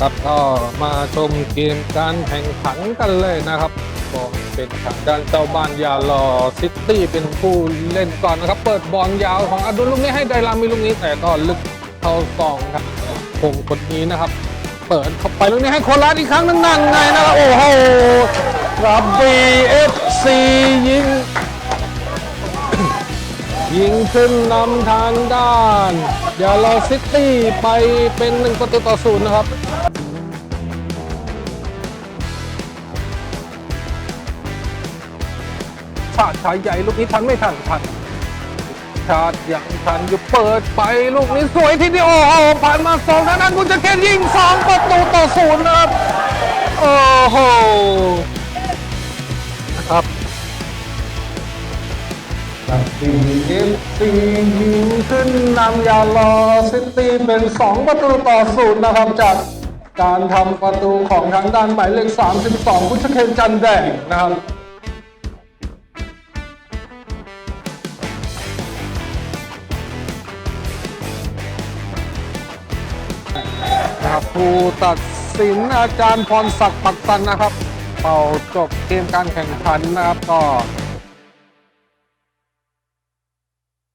ครับก็มาชมเกมการแข่งขันกันเลยนะครับก็เป็นทางด้านเจ้าบ้านยาลอซิตี้เป็นผู้เล่นก่อนนะครับ เปิดบอลยาวของอดุลลูกนี้ให้ไดรามีลูกนี้แต่ก็ลึกเข้ากองครับคงคนนี้นะครับ เปิดเข้าไปลูกนี้ให้โคราชอีกครั้งหนึงนั่นไงนะครับโอ้โหรับบีเอฟซียิง ยิงขึ้นนำทางด้านยาลอซิตี้ไปเป็นหนึ่งประตูต่อศูนย์นะครับ ชาติชายใหญ่ลูกนี้ทันไม่ทันทันชาติยังทันอยู่เปิดไปลูกนี้สวยทีเดียวโอ้โหผ่านมาสองทางด้นบุญจะเคนยิงสองประตูต่อศูนย์นะครับโอ้โหครับทีเอฟซียิงขึ้นนำยาลอซิตี้เป็น 2 ประตูต่อศูนย์นะครับจากการทำประตูของทางด้านหมายเลข32 พุทธเคนจันแดงนะครับ ผู้ตัดสินอาจารย์พรศักดิ์ปักตันนะครับ เป่าจบเกมการแข่งขันนะครับก็